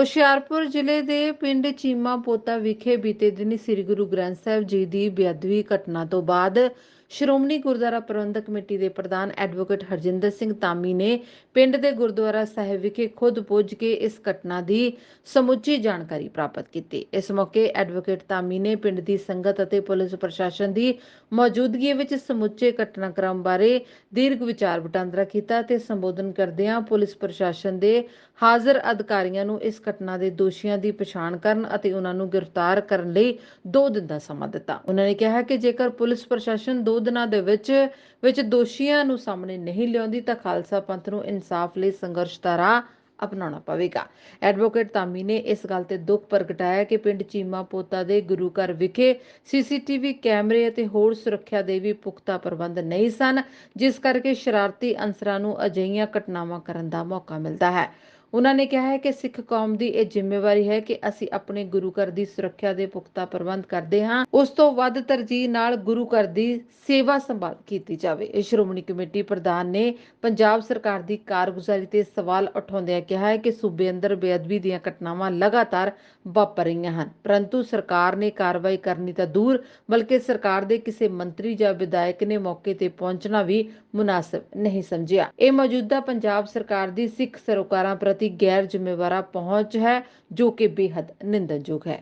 ਹੁਸ਼ਿਆਰਪੁਰ ਜ਼ਿਲ੍ਹੇ ਦੇ ਪਿੰਡ ਚੀਮਾ ਪੋਤਾ ਵਿਖੇ ਬੀਤੇ ਦਿਨੀ ਸ੍ਰੀ ਗੁਰੂ ਗ੍ਰੰਥ ਸਾਹਿਬ ਜੀ ਦੀ ਬੇਅਦਬੀ ਘਟਨਾ ਤੋਂ ਬਾਅਦ ਸ਼੍ਰੋਮਣੀ ਗੁਰਦੁਆਰਾ ਪ੍ਰਬੰਧਕ ਕਮੇਟੀ ਦੇ ਪ੍ਰਧਾਨ ਐਡਵੋਕੇਟ ਹਰਜਿੰਦਰ ਸਿੰਘ ਤਾਮੀ ਨੇ ਪਿੰਡ ਦੇ ਗੁਰਦੁਆਰਾ ਸਾਹਿਬ ਵਿਖੇ ਖੁਦ ਪੁੱਜ ਕੇ ਇਸ ਘਟਨਾ ਦੀ ਸਮੁੱਚੀ ਜਾਣਕਾਰੀ ਪ੍ਰਾਪਤ ਕੀਤੀ। ਇਸ ਮੌਕੇ ਐਡਵੋਕੇਟ ਤਾਮੀ ਨੇ ਪਿੰਡ ਦੀ ਸੰਗਤ ਅਤੇ ਪੁਲਿਸ ਪ੍ਰਸ਼ਾਸਨ ਦੀ ਮੌਜੂਦਗੀ ਵਿੱਚ ਸਮੁੱਚੇ ਘਟਨਾਕ੍ਰਮ ਬਾਰੇ ਦੀਰਘ ਵਿਚਾਰ ਵਟਾਂਦਰਾ ਕੀਤਾ ਤੇ ਸੰਬੋਧਨ ਕਰਦਿਆਂ ਪੁਲਿਸ ਪ੍ਰਸ਼ਾਸਨ ਦੇ ਹਾਜ਼ਰ ਅਧਿਕਾਰੀਆਂ ਨੂੰ ਇਸ ਘਟਨਾ ਦੇ ਦੋਸ਼ੀਆਂ ਦੀ ਪਛਾਣ ਕਰਨ ਅਤੇ ਉਹਨਾਂ ਨੂੰ ਗ੍ਰਿਫਤਾਰ ਕਰਨ ਲਈ 2 ਦਿਨ ਦਾ ਸਮਾਂ ਦਿੱਤਾ। ਉਹਨਾਂ ਨੇ ਕਿਹਾ ਕਿ ਜੇਕਰ ਪੁਲਿਸ ਪ੍ਰਸ਼ਾਸਨ 2 ਦਿਨਾਂ ਦੇ ਵਿੱਚ ਵਿੱਚ ਦੋਸ਼ੀਆਂ ਨੂੰ ਸਾਹਮਣੇ ਨਹੀਂ ਲਿਆਉਂਦੀ ਤਾਂ ਖਾਲਸਾ ਪੰਥ ਨੂੰ ਇਨਸਾਫ ਲਈ ਸੰਘਰਸ਼ ਦਾ ਰਾਹ ਅਪਣਾਉਣਾ ਪਵੇਗਾ। ਐਡਵੋਕੇਟ ਤਾਮੀ ਨੇ ਇਸ ਗੱਲ ਤੇ ਦੁੱਖ ਪ੍ਰਗਟਾਇਆ ਕਿ ਪਿੰਡ ਚੀਮਾ ਪੋਤਾ ਦੇ ਗੁਰੂ ਘਰ ਵਿਖੇ ਸੀਸੀਟੀਵੀ ਕੈਮਰੇ ਅਤੇ ਹੋਰ ਸੁਰੱਖਿਆ ਦੇ ਵੀ ਪੁਖਤਾ ਪ੍ਰਬੰਧ ਨਹੀਂ ਸਨ, ਜਿਸ ਕਰਕੇ ਸ਼ਰਾਰਤੀ ਅਨਸਰਾਂ ਨੂੰ ਅਜਿਹੀਆਂ ਘਟਨਾਵਾਂ ਕਰਨ ਦਾ ਮੌਕਾ ਮਿਲਦਾ ਹੈ। ਉਹਨਾਂ ਨੇ ਕਿਹਾ ਹੈ ਕਿ ਸਿੱਖ ਕੌਮ ਦੀ ਇਹ ਜ਼ਿੰਮੇਵਾਰੀ ਹੈ ਕਿ ਅਸੀਂ ਆਪਣੇ ਗੁਰੂ ਘਰ ਦੀ ਸੁਰੱਖਿਆ ਦੇ ਪੁਖਤਾ ਪ੍ਰਬੰਧ ਕਰਦੇ ਹਾਂ। ਉਸ ਤੋਂ ਵੱਧ ਤਰਜੀਹ ਨਾਲ ਗੁਰੂ ਘਰ ਦੀ ਸੇਵਾ ਸੰਭਾਲ ਕੀਤੀ ਜਾਵੇ। ਇਹ ਸ਼੍ਰੋਮਣੀ ਕਮੇਟੀ ਪ੍ਰਧਾਨ ਨੇ ਪੰਜਾਬ ਸਰਕਾਰ ਦੀ ਕਾਰਗੁਜ਼ਾਰੀ ਤੇ ਸਵਾਲ ਉਠਾਉਂਦਿਆਂ ਕਿਹਾ ਹੈ ਕਿ ਸੂਬੇ ਅੰਦਰ ਬੇਅਦਬੀ ਦੀਆਂ ਘਟਨਾਵਾਂ ਲਗਾਤਾਰ ਵਾਪਰ ਰਹੀਆਂ ਹਨ। ਪਰੰਤੂ ਸਰਕਾਰ ਨੇ ਕਾਰਵਾਈ ਕਰਨੀ ਤਾਂ ਦੂਰ, ਬਲਕਿ ਸਰਕਾਰ ਦੇ ਕਿਸੇ ਮੰਤਰੀ ਜਾਂ ਵਿਧਾਇਕ ਨੇ ਮੌਕੇ ਤੇ ਪਹੁੰਚਣਾ ਵੀ ਮੁਨਾਸਬ ਨਹੀਂ ਸਮਝਿਆ। ਇਹ ਮੌਜੂਦਾ ਪੰਜਾਬ ਸਰਕਾਰ ਦੀ ਸਿੱਖ ਸਰੋਕਾਰਾਂ ਪ੍ਰਤੀ ਗੈਰ ਜ਼ਿੰਮੇਵਾਰਾ ਪਹੁੰਚ ਹੈ ਜੋ ਕਿ ਬੇहद ਨਿੰਦਨਯੋਗ ਹੈ।